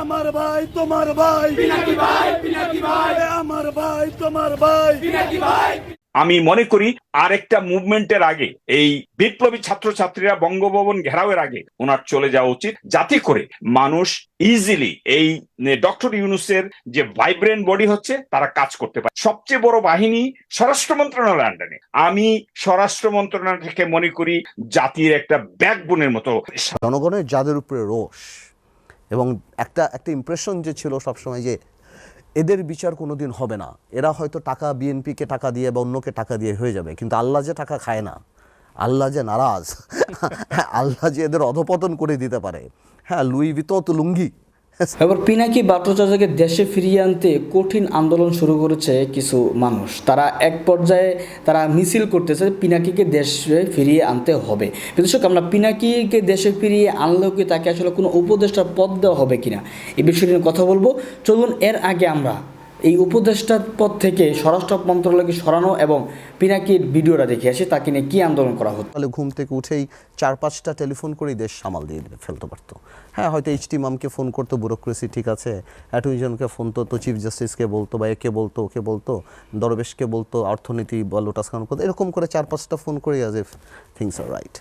আমার ভাই তোমার ভাই। পিনাকি ভাই পিনাকি ভাই। এ আমার ভাই তোমার ভাই। পিনাকি ভাই। আমি মনে করি আরেকটা মুভমেন্টের আগে এই বিপ্লবী ছাত্রছাত্রীরা বঙ্গভবন ঘেরাওয়ের আগে ওনার চলে যাওয়া উচিত যাতে করে মানুষ ইজিলি এই ডক্টর ইউনুসের যে ভাইব্রেন্ট বডি হচ্ছে তারা কাজ করতে পারে। সবচেয়ে বড় বাহিনী স্বরাষ্ট্র মন্ত্রণালয়ের আন্ডারে। আমি স্বরাষ্ট্র মন্ত্রণালয় থেকে মনে করি জাতির একটা ব্যাকবোনের মতো। জনগণের যাদের উপরে রোষ এবং একটা একটা ইমপ্রেশন যে ছিল সবসময় যে এদের বিচার কোনো দিন হবে না। এরা হয়তো টাকা বিএনপিকে টাকা দিয়ে বা অন্যকে টাকা দিয়ে হয়ে যাবে, কিন্তু আল্লাহ যে টাকা খায় না, আল্লাহ যে নারাজ, আল্লাহ যে এদের অধপতন করে দিতে পারে। হ্যাঁ লুই বিতত লুঙ্গি এবার পিনাকি ভট্টাচার্যকে দেশে ফিরিয়ে আনতে কঠিন আন্দোলন শুরু করেছে কিছু মানুষ। তারা এক পর্যায়ে তারা মিছিল করতেছে, পিনাকিকে দেশে ফিরিয়ে আনতে হবে। দর্শক, আমরা পিনাকিকে দেশে ফিরিয়ে আনলেও কি তাকে আসলে কোনো উপদেষ্টার পদ দেওয়া হবে কিনা? এ বিষয় নিয়ে কথা বলব। চলুন, এর আগে আমরা এই উপদেষ্টার পদ থেকে স্বরাষ্ট্র মন্ত্রণালয়কে সরানো এবং পিনাকির ভিডিওটা দেখে আসি, তাকে নিয়ে কী আন্দোলন করা হতো? তাহলে ঘুম থেকে উঠেই চার পাঁচটা টেলিফোন করেই দেশ সামাল দিয়ে ফেলতে পারতো। হ্যাঁ হয়তো এইচটি মামকে ফোন করতো, ব্যুরোক্রেসি ঠিক আছে অ্যাটর্নিজনকে ফোন তো চিফ জাস্টিসকে বলতো বা একে বলতো, ওকে বলতো, দরবেশকে বলতো, অর্থনীতি বা লোটাস খান করতো এরকম করে চার পাঁচটা ফোন করে as if things are right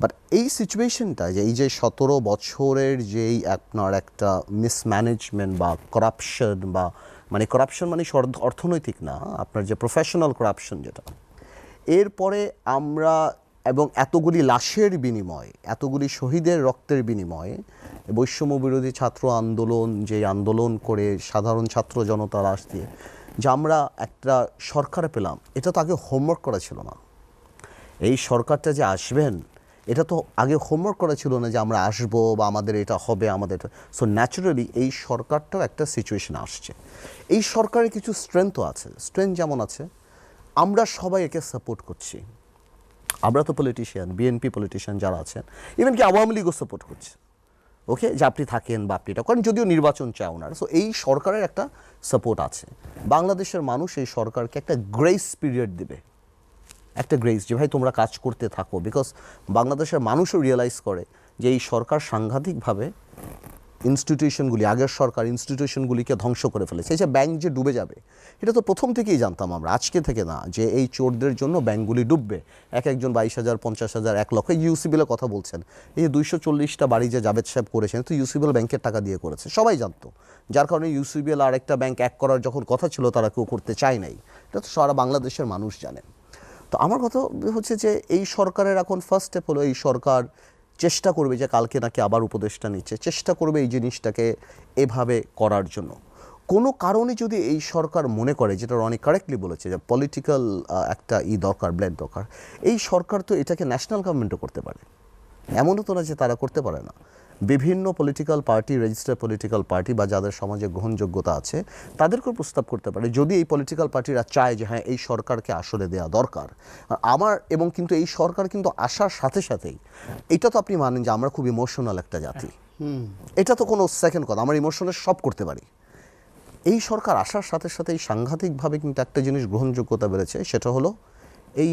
but এই সিচুয়েশনটা যে, এই যে সতেরো বছরের যেই আপনার একটা মিসম্যানেজমেন্ট বা করাপশন বা মানে করাপশন মানে অর্থনৈতিক না, আপনার যে প্রফেশনাল করাপশন যেটা। এরপরে আমরা এবং এতগুলি লাশের বিনিময়, এতগুলি শহীদের রক্তের বিনিময়ে, বৈষম্য বিরোধী ছাত্র আন্দোলন, যে আন্দোলন করে সাধারণ ছাত্র জনতা লাশ দিয়ে, যে আমরা একটা সরকার পেলাম, এটা তাকে হোমওয়ার্ক করা ছিল না। এই সরকারটা যে আসবেন এটা তো আগে হোমওয়ার্ক করা ছিল না যে আমরা আসব বা আমাদের এটা হবে, আমাদের সো ন্যাচারালি এই সরকারটাও একটা সিচুয়েশন আসছে। এই সরকারের কিছু স্ট্রেংথও আছে। স্ট্রেংথ যেমন আছে, আমরা সবাই একে সাপোর্ট করছি। আমরা তো পলিটিশিয়ান বিএনপি পলিটিশিয়ান যারা আছেন ইভেন কি আওয়ামী লীগও সাপোর্ট করছে। ওকে যে আপনি থাকেন বা আপনি এটা করেন, যদিও নির্বাচন চায় ওনারা সো এই সরকারের একটা সাপোর্ট আছে। বাংলাদেশের মানুষ এই সরকারকে একটা গ্রেস পিরিয়ড দেবে। একটা গ্রেস যে, ভাই, তোমরা কাজ করতে থাকো। বিকজ বাংলাদেশের মানুষও রিয়েলাইজ করে যে, এই সরকার সাংঘাতিকভাবে ইনস্টিটিউশনগুলি আগের সরকার ইনস্টিটিউশনগুলিকে ধ্বংস করে ফেলেছে। এই যে ব্যাংক যে ডুবে যাবে, এটা তো প্রথম থেকেই জানতাম আমরা। আজকে থেকে না, যে এই চোরদের জন্য ব্যাংকগুলি ডুববে। এক একজন বাইশ হাজার, পঞ্চাশ হাজার, এক লক্ষ ইউসিবিলের কথা বলছেন। এই যে, দুইশো চল্লিশটা বাড়ি যে জাভেদ সাহেব করেছেন, তো ইউসিবিএল ব্যাংকের টাকা দিয়ে করেছে। সবাই জানতো। যার কারণে ইউসিবিএল আর একটা ব্যাংক এক করার যখন কথা ছিল, তারা কেউ করতে চায় নাই। এটা তো সারা বাংলাদেশের মানুষ জানেন। তো আমার কথা হচ্ছে যে এই সরকারের এখন ফার্স্ট স্টেপ হলো এই সরকার চেষ্টা করবে যে কালকে নাকি আবার উপদেষ্টা নিচ্ছে, চেষ্টা করবে এই জিনিসটাকে এভাবে করার জন্য। কোনো কারণে যদি এই সরকার মনে করে, যেটা অনেক কারেক্টলি বলেছে যে পলিটিক্যাল একটা ই দরকার ব্লেড দরকার, এই সরকার তো এটাকে ন্যাশনাল গভর্নমেন্টও করতে পারে। এমনও তো না যে তারা করতে পারে না। বিভিন্ন political party register political party বা যাদের সমাজে গ্রহণযোগ্যতা আছে তাদেরকেও প্রস্তাব করতে পারে। যদি এই পলিটিক্যাল পার্টিরা চায় যে হ্যাঁ এই সরকারকে আসলে দেওয়া দরকার আমার এবং কিন্তু এই সরকার কিন্তু আসার সাথে সাথেই এটা তো আপনি মানেন যে আমরা খুব ইমোশনাল একটা জাতি। এটা তো কোনো সেকেন্ড কথা আমরা ইমোশনের সব করতে পারি। এই সরকার আসার সাথে সাথে এই সাংঘাতিকভাবে কিন্তু একটা জিনিস গ্রহণযোগ্যতা বেড়েছে সেটা হলো এই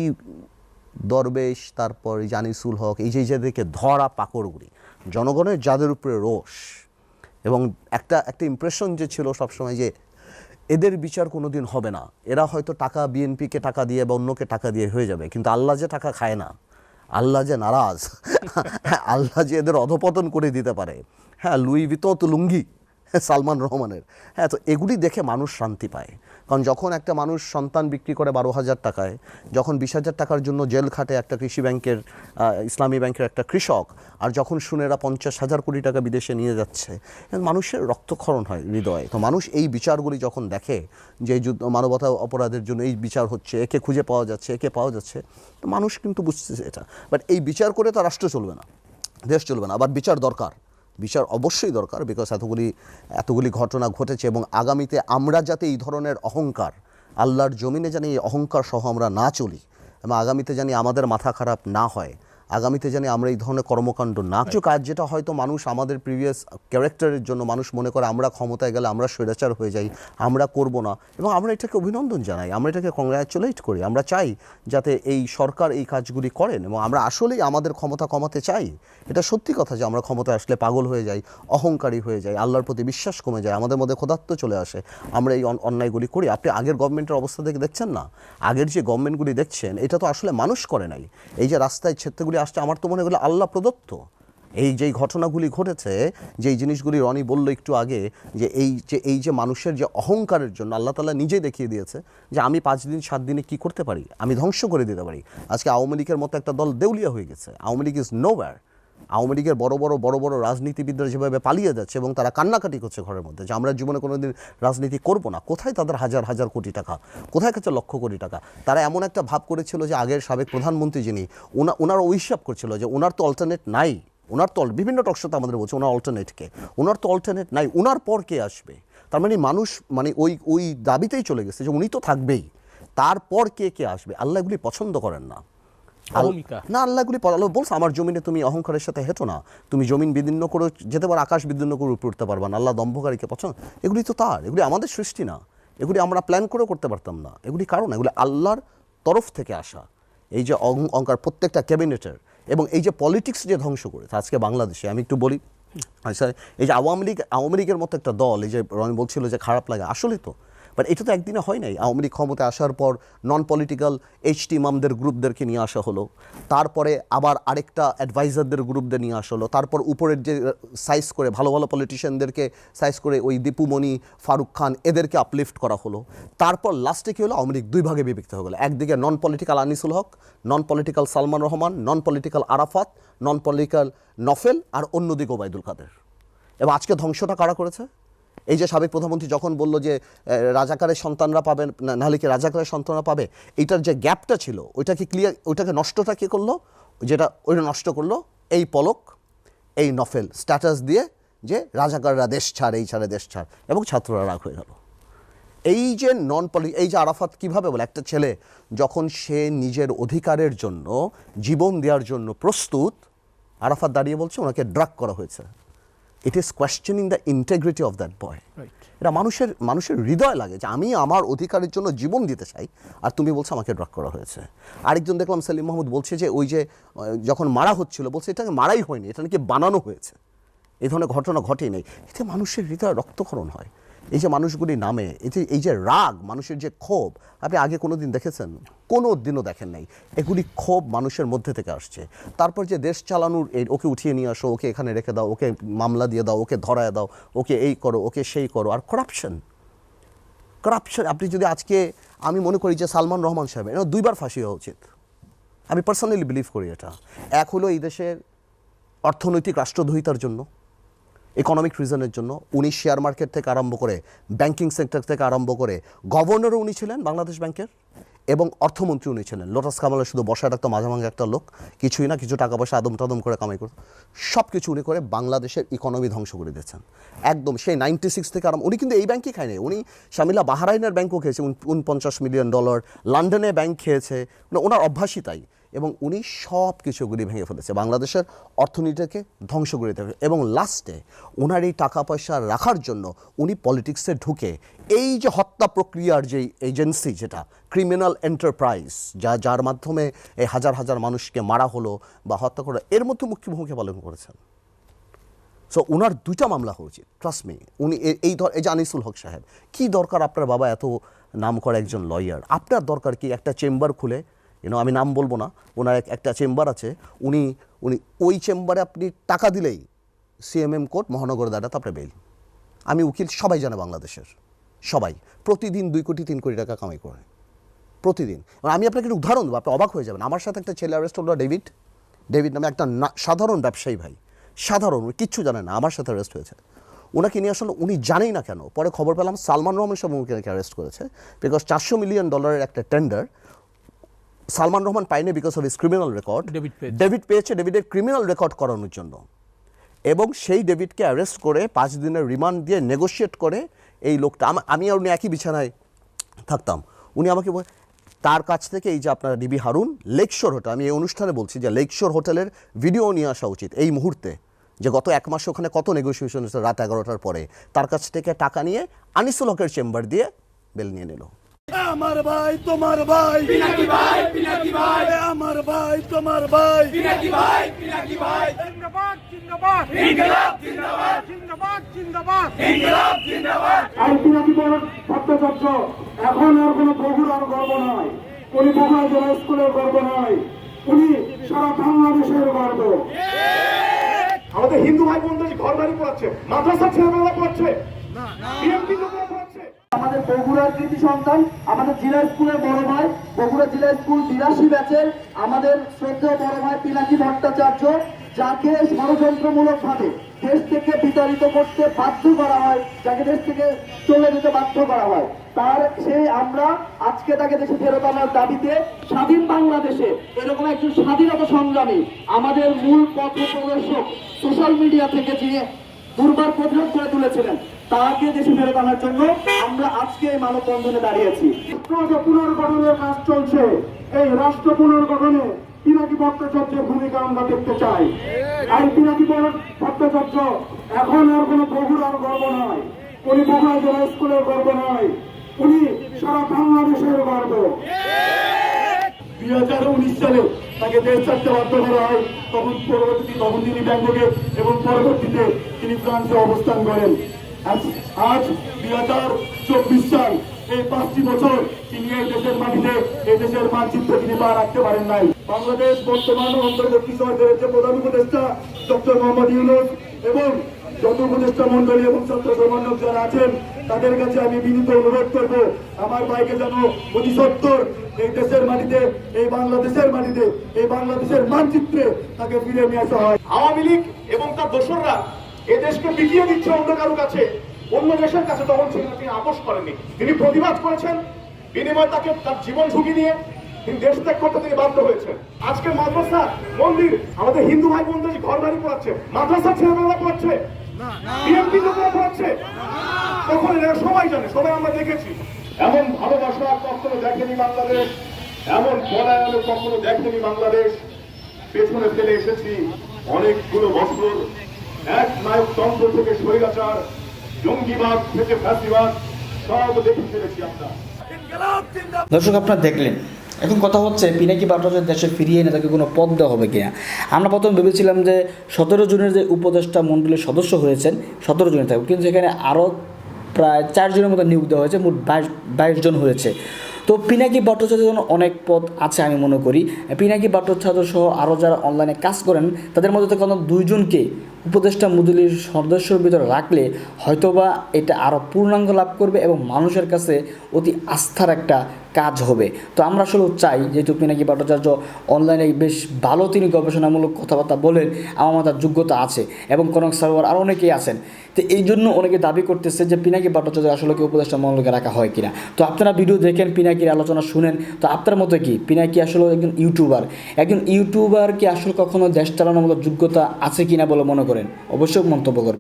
দরবেশ তারপর জানিসুল হক এই যে যাদেরকে ধরা পাকড়গুলি জনগণের যাদের উপরে রোষ এবং একটা একটা ইমপ্রেশন যে ছিল সবসময় যে এদের বিচার কোনো দিন হবে না। এরা হয়তো টাকা বিএনপিকে টাকা দিয়ে বা অন্যকে টাকা দিয়ে হয়ে যাবে, কিন্তু আল্লাহ যে টাকা খায় না, আল্লাহ যে নারাজ, আল্লাহ যে এদের অধপতন করে দিতে পারে। হ্যাঁ লুই বিতত লুঙ্গি সালমান রহমানের। হ্যাঁ তো এগুলি দেখে মানুষ শান্তি পায়। কারণ যখন একটা মানুষ সন্তান বিক্রি করে বারো হাজার টাকায়, যখন বিশ হাজার টাকার জন্য জেল খাটে একটা কৃষি ব্যাংকের ইসলামী ব্যাংকের একটা কৃষক, আর যখন শুনে এরা পঞ্চাশ হাজার কোটি টাকা বিদেশে নিয়ে যাচ্ছে মানুষের রক্তক্ষরণ হয় হৃদয়ে। তো মানুষ এই বিচারগুলি যখন দেখে যে যুদ্ধ, মানবতা অপরাধের জন্য এই বিচার হচ্ছে, একে খুঁজে পাওয়া যাচ্ছে, একে পাওয়া যাচ্ছে, তো মানুষ কিন্তু বুঝতেছে এটা। বাট এই বিচার করে তো রাষ্ট্র চলবে না, দেশ চলবে না, আবার বিচার দরকার। বিচার অবশ্যই দরকার বিকজ এতগুলি এতগুলি ঘটনা ঘটেছে এবং আগামীতে আমরা যাতে এই ধরনের অহংকার, আল্লাহর জমিনে জানি এই অহংকার সহ আমরা না চলি এবং আগামীতে জানি আমাদের মাথা খারাপ না হয় আগামীতে জানি আমরা এই ধরনের কর্মকাণ্ড না কিছু কাজ, যেটা হয়তো মানুষ আমাদের প্রিভিয়াস ক্যারেক্টারের জন্য মানুষ মনে করে আমরা ক্ষমতায় গেলে আমরা স্বৈরাচার হয়ে যাই, আমরা করব না। এবং আমরা এটাকে অভিনন্দন জানাই, আমরা এটাকে কংগ্রাচুলেট করি, আমরা চাই যাতে এই সরকার এই কাজগুলি করেন এবং আমরা আসলেই আমাদের ক্ষমতা কমাতে চাই। এটা সত্যি কথা যে আমরা ক্ষমতায় আসলে পাগল হয়ে যাই, অহংকারী হয়ে যাই, আল্লাহর প্রতি বিশ্বাস কমে যায়, আমাদের মধ্যে ক্ষুধাত্ব চলে আসে। আমরা এই অন্যায়গুলি করি। আপনি আগের গভর্নমেন্টের অবস্থা থেকে দেখছেন না? আগের যে গভর্নমেন্টগুলি দেখছেন, এটা তো আসলে মানুষ করে নাই। এই যে রাস্তায় ছেত্রগুলি আসছে, আমার তো মনে হলো আল্লাহ প্রদত্ত। এই যে ঘটনাগুলি ঘটেছে যেই জিনিসগুলি রনি বলল একটু আগে, যে এই যে এই যে মানুষের যে অহংকারের জন্য আল্লাহ তালা নিজেই দেখিয়ে দিয়েছে, যে আমি পাঁচ দিন, সাত দিনে কি করতে পারি? আমি ধ্বংস করে দিতে পারি। আজকে আওয়ামী লীগের মতো একটা দল দেউলিয়া হয়ে গেছে। আওয়ামী লীগ ইজ নোওয়্যার আওয়ামী লীগের বড় বড় বড় বড় রাজনীতিবিদরা যেভাবে পালিয়ে যাচ্ছে এবং তারা কান্নাকাটি করছে ঘরের মধ্যে, যে আমরা জীবনে কোনোদিন রাজনীতি করব না। কোথায় তাদের হাজার হাজার কোটি টাকা? কোথায় কাছে লক্ষ কোটি টাকা? তারা এমন একটা ভাব করেছিল যে আগের সাবেক প্রধানমন্ত্রী যিনি, ওনা ওনার অভিশাপ করছিল যে ওনার তো অল্টারনেট নাই। ওনার তো বিভিন্ন টকশোতে আমাদের বলছে ওনার অল্টারনেটকে ওনার তো অল্টারনেট নাই, ওনার পর কে আসবে? তার মানে মানুষ মানে ওই ওই দাবিতেই চলে গেছে যে উনি তো থাকবেই। তারপর কে কে আসবে? আল্লাহ এগুলি পছন্দ করেন না। না আল্লাহগুলি আল্লাহ বলছে আমার জমিনে তুমি অহংকারের সাথে হেঁটো না। তুমি জমিন বিদীর্ণ করে যেতে পারো আকাশ বিদীর্ণ করে উপরে উঠতে পারবা না। আল্লাহ দম্ভকারীকে পছন্দ এগুলি তো তার এগুলি আমাদের সৃষ্টি না। এগুলি আমরা প্ল্যান করে করতে পারতাম না। এগুলি কারণ এগুলি আল্লাহর তরফ থেকে আসা। এই যে অহং- অহংকার প্রত্যেকটা ক্যাবিনেটের এবং এই যে পলিটিক্স যে ধ্বংস করেছে আজকে বাংলাদেশে আমি একটু বলি আচ্ছা এই যে আওয়ামী লীগ আওয়ামী লীগের মতো একটা দল এই যে রনি বলছিল যে খারাপ লাগে আসলে তো বাট এটা তো একদিনে হয় নাই। আওয়ামী লীগ ক্ষমতায় আসার পর নন পলিটিক্যাল এইচটি মামদের গ্রুপদেরকে নিয়ে আসা হলো। তারপরে আবার আরেকটা অ্যাডভাইজারদের গ্রুপদের নিয়ে আসা হলো। তারপর উপরের যে সাইজ করে ভালো ভালো পলিটিশিয়ানদেরকে সাইজ করে ওই দীপুমণি, ফারুক খান এদেরকে আপলিফট করা হলো। তারপর লাস্টে কী হলো? আওয়ামী লীগ দুই ভাগে বিভক্ত হয়ে গেলো। একদিকে non political Anisul Haque non political Salman Rahman non political Arafat non political Nafel, আর অন্যদিকে ওবায়দুল কাদের। এবং আজকে ধ্বংসটা কারা করেছে? এই যে সাবেক প্রধানমন্ত্রী যখন বলল যে রাজাকারের সন্তানরা পাবেন, না- নাহলে কি রাজাকারের সন্তানরা পাবে? এইটার যে গ্যাপটা ছিল, ওইটাকে ক্লিয়ার ওইটাকে নষ্টটা কে করল? যেটা ওইটা নষ্ট করল এই পলক, এই নফেল স্ট্যাটাস দিয়ে যে রাজাকাররা দেশ ছাড়, এই ছাড়ে দেশ ছাড়, এবং ছাত্ররা রাগ হয়ে গেল। এই যে নন পলি এই যে আরাফাত কীভাবে বলে, একটা ছেলে যখন সে নিজের অধিকারের জন্য, জীবন দেওয়ার জন্য প্রস্তুত, আরাফাত দাঁড়িয়ে বলছে, ওনাকে ড্রাগ করা হয়েছে। It is questioning the integrity of that boy এটা মানুষের মানুষের হৃদয় লাগে যে আমি আমার অধিকারের জন্য জীবন দিতে চাই আর তুমি বলছো আমাকে ড্রাগ করা হয়েছে। আরেকজন দেখলাম সেলিম মাহমুদ বলছে যে ওই যে যখন মারা হচ্ছিল বলছে এটাকে মারাই হয়নি এটা নাকি বানানো হয়েছে। এই ধরনের ঘটনা ঘটেই নেই। এতে মানুষের হৃদয় রক্তক্ষরণ হয়। এই যে মানুষগুলি নামে, এই যে এই যে রাগ, মানুষের যে ক্ষোভ, আপনি আগে কোনো দিন দেখেছেন? কোনো দিনও দেখেন নাই। এগুলি ক্ষোভ মানুষের মধ্যে থেকে আসছে। তারপর যে দেশ চালানোর, এই ওকে উঠিয়ে নিয়ে আসো, ওকে এখানে রেখে দাও, ওকে মামলা দিয়ে দাও, ওকে ধরায় দাও, ওকে এই করো, ওকে সেই করো, আর করাপশন করাপশন আপনি যদি আজকে, আমি মনে করি যে সালমান রহমান সাহেব, এনার দুইবার ফাঁসি হওয়া উচিত। আমি পার্সোনালি বিলিভ করি এটা। এক হলো এই দেশের অর্থনৈতিক রাষ্ট্রদ্রোহিতার জন্য। ইকোনমিক রিজনের জন্য উনি শেয়ার মার্কেট থেকে আরম্ভ করে ব্যাংকিং সেক্টর থেকে আরম্ভ করে গভর্নরও উনি ছিলেন, বাংলাদেশ ব্যাংকের, এবং অর্থমন্ত্রী উনি ছিলেন। লোটাস কামালের শুধু বসা রাখতো, মাঝে মাঝে একটা লোক, কিছুই না, কিছু টাকা পয়সা আদম টাদম করে কামাই করতো। সব কিছু উনি করে বাংলাদেশের ইকোনমি ধ্বংস করে দিয়েছেন। একদম সেই নাইনটি সিক্স থেকে আরম্ভ, উনি কিন্তু এই ব্যাংকই খায়নি। উনি শামিলা বাহারাইনের ব্যাংকও খেয়েছে, উন- উনপঞ্চাশ মিলিয়ন ডলার লন্ডনে ব্যাংক খেয়েছে। মানে ওনার অভ্যাসই তাই। এবং উনি সব কিছুগুলি ভেঙে ফেলেছে। বাংলাদেশের অর্থনীতিকে ধ্বংস করে দিতে এবং লাস্টে ওনার এই টাকা পয়সা রাখার জন্য উনি পলিটিক্সে ঢুকে এই যে হত্যা প্রক্রিয়ার যে এজেন্সি যেটা ক্রিমিনাল এন্টারপ্রাইজ যা, যার মাধ্যমে এই হাজার হাজার মানুষকে মারা হলো বা হত্যা করা, এর মধ্যে মুখ্য ভূমিকা পালন করেছেন। সো ওনার দুইটা মামলা হওয়া উচিত ট্রাস্ট মি উনি এই ধর, এই যে আনিসুল হক সাহেব, কী দরকার আপনার বাবা এত নাম করা একজন লয়ার আপনার দরকার কি একটা চেম্বার খুলে ইউনো আমি নাম বলব না। ওনার এক- একটা চেম্বার আছে। উনি উনি, ওই চেম্বারে আপনি টাকা দিলেই সিএমএম কোর্ট, মহানগর দাঁড়াতে আপনার বেল আমি উকিল, সবাই জানে বাংলাদেশের। সবাই। প্রতিদিন দুই কোটি, তিন কোটি টাকা কামাই করে। প্রতিদিন। আমি আপনাকে একটা উদাহরণ দেবো, আপনি অবাক হয়ে যাবেন। আমার সাথে একটা ছেলে অ্যারেস্ট হলো ডেভিড ডেভিড নামে একটা সাধারণ ব্যবসায়ী ভাই। সাধারণ কিচ্ছু জানে না, আমার সাথে অ্যারেস্ট হয়েছে। ওনাকে নিয়ে আসলে উনি জানেই না কেন। পরে খবর পেলাম সালমান রহমান সাহেব উনাকে অ্যারেস্ট করেছে। বিকজ চারশো মিলিয়ন ডলারের একটা টেন্ডার সালমান রহমান পায়নি because of his criminal record David পেয়েছে। ডেভিড পেয়েছে ডেভিডের ক্রিমিনাল রেকর্ড করানোর জন্য। এবং সেই ডেভিডকে অ্যারেস্ট করে পাঁচ দিনের রিমান্ড দিয়ে নেগোশিয়েট করে এই লোকটা আম- আর উনি একই বিছানায় থাকতাম। উনি আমাকে বলে তার কাছ থেকে এই যে আপনারা ডিবি হারুন লেকশোর হোটেল আমি এই অনুষ্ঠানে বলছি যে লেকশোর হোটেলের ভিডিও নিয়ে আসা উচিত এই মুহূর্তে। যে গত এক মাসে ওখানে কত নেগোসিয়েশন হয়েছে রাত এগারোটার পরে। তার কাছ থেকে টাকা নিয়ে আনিসুল হকের চেম্বার দিয়ে বেল নিয়ে নিল। আমার ভাই তোমার ভাই। পিনাকি ভাই পিনাকি ভাই। আমার ভাই তোমার ভাই। পিনাকি ভাই পিনাকি ভাই। জিন্দাবাদ জিন্দাবাদ। ইনকলাব জিন্দাবাদ। জিন্দাবাদ জিন্দাবাদ। ইনকলাব জিন্দাবাদ। আর পিনাকি বড় ভট্টাচার্য এখন আর কোনো বগুড়ার গর্ব নয় উনি বগুড়া জেলা স্কুলের গর্ব নয় উনি সারা বাংলাদেশের গর্ব। আমাদের হিন্দু ভাই বোনদের ঘর বাড়ি পড়াচ্ছে মাদ্রাসা ছেলেমেয়েরা বিএমপি পড়ছে আমাদের বগুড়ার কৃতি সন্তান, আমাদের জেলা স্কুলের বড় ভাই, বগুড়া জেলা স্কুল বিরাশি ব্যাচের আমাদের শ্রদ্ধেয় বড় ভাই পিনাকি ভট্টাচার্য, যাকে ষড়যন্ত্রমূলক ভাবে দেশ থেকে বিতাড়িত করতে বাধ্য করা হয়, যাকে দেশ থেকে চলে যেতে বাধ্য করা হয়। তার সেই আমরা আজকে তাকে দেশে ফেরত আনার দাবিতে স্বাধীন বাংলাদেশে এরকম একজন স্বাধীনতা সংগ্রামী, আমাদের মূল পথ প্রদর্শক সোশ্যাল মিডিয়া থেকে যিনি দুর্বার প্রতিরোধ করে তুলেছিলেন তাকে দেশে ফেরত আনার জন্য আমরা আজকে এই মানববন্ধনে দাঁড়িয়েছি। পুনর্গঠনের কাজ চলছে। এই রাষ্ট্র পুনর্গঠনে পিনাকি ভট্টাচার্যের ভূমিকা আমরা দেখতে চাই। আর পিনাকি ভট্টাচার্য এখন আর কোনো বগুড়ার গর্ব নয়। উনি বগুড়া জেলা স্কুলের গর্ব নয়। উনি সারা বাংলাদেশের গর্ব। দুই হাজার উনিশ সালে তাকে দেশ ছাড়তে বাধ্য করা হয়, তখন পরবর্তী তখন তিনি ব্যাংককে এবং পরবর্তীতে তিনি ফ্রান্সে অবস্থান করেন। আজ- দুই হাজার চব্বিশ সাল, এই পাঁচটি বছর তিনি এই দেশের মাটিতে, এই দেশের মানচিত্র তিনি পা রাখতে পারেন নাই। বাংলাদেশ বর্তমান অন্তর্বর্তী সরকারের যে প্রধান উপদেষ্টা, ডক্টর মোহাম্মদ ইউনুস এবং যত উপদেষ্টা মন্ডলী এবং ছাত্র সমন্বয়ক যারা আছেন, তাদের কাছে আমি বিনীত অনুরোধ করব, আমার ভাইকে যেন অতি সত্তর এই দেশের মাটিতে, এই বাংলাদেশের মাটিতে, এই বাংলাদেশের মানচিত্রে তাকে ফিরে নিয়ে আসা হয়। আওয়ামী লীগ এবং তার দোসররা এ দেশকে বিকিয়ে দিচ্ছে অন্য কারও কাছে। অন্য দেশের কাছে তখন সেখানে তিনি আপোষ করেননি তিনি প্রতিবাদ করেছেন, বিনিময় তাকে তার জীবন ঝুঁকি নিয়ে তিনি দেশ ত্যাগ করতে তিনি বাধ্য হয়েছেন। আজকে মাদ্রাসা, মন্দির, আমাদের হিন্দু ভাই বোনদের ঘর বাড়ি পড়াচ্ছে মাদ্রাসা ছেলেমেয়েরা পড়ছে, বিএনপি লোকেরা পড়ছে, তখন এরা সবাই জানে, সবাই আমরা দেখেছি। এমন ভালোবাসা কখনো দেখেনি বাংলাদেশ, এমন পলায়ন কখনো দেখেনি বাংলাদেশ। পেছনে ফেলে এসেছি অনেকগুলো বছর এক নায়ক তন্ত্র থেকে স্বৈরাচার, জঙ্গিবাদ থেকে ফ্যাসিবাদ, সব দেখে ফেলেছি আমরা। দর্শক, আপনারা দেখলেন। এখন কথা হচ্ছে, পিনাকি বাট্টাচার্য দেশে ফিরিয়ে এনে তাকে কোনো পদ দেওয়া হবে কিনা। আমরা প্রথম ভেবেছিলাম যে সতেরো জনের যে উপদেষ্টা মণ্ডলীর সদস্য হয়েছেন, সতেরো জনের থাকবে কিন্তু সেখানে আরও প্রায় চারজনের মতো নিয়োগ দেওয়া হয়েছে, মোট বাইশ বাইশ জন হয়েছে। তো পিনাকি ভট্টাচার্যের জন্য অনেক পদ আছে আমি মনে করি। পিনাকি ভট্টাচার্য সহ আরও যারা অনলাইনে কাজ করেন, তাদের মধ্যে অন্তত দুইজনকে উপদেষ্টা মণ্ডলীর সদস্যর ভিতরে রাখলে হয়তোবা এটা আরও পূর্ণাঙ্গ লাভ করবে এবং মানুষের কাছে অতি আস্থার একটা কাজ হবে। তো আমরা আসলে চাই, যেহেতু পিনাকি ভট্টাচার্য অনলাইনে বেশ ভালো তিনি গবেষণামূলক কথাবার্তা বলেন, আমার তার যোগ্যতা আছে এবং কনক সারোয়ার আরও অনেকেই আছেন। তো এই জন্য অনেকে দাবি করতেছে যে পিনাকি ভট্টাচার্য আসলে কি উপদেষ্টা মণ্ডলকে রাখা হয় কিনা। তো আপনারা ভিডিও দেখেন, পিনাকির আলোচনা শুনেন। তো আপনার মতো কি? পিনাকি আসলে একজন ইউটিউবার একজন ইউটিউবার কি আসলে কখনো দেশ চালানোর মতো যোগ্যতা আছে কিনা বলে মনে করেন। অবশ্যই মন্তব্য করবেন।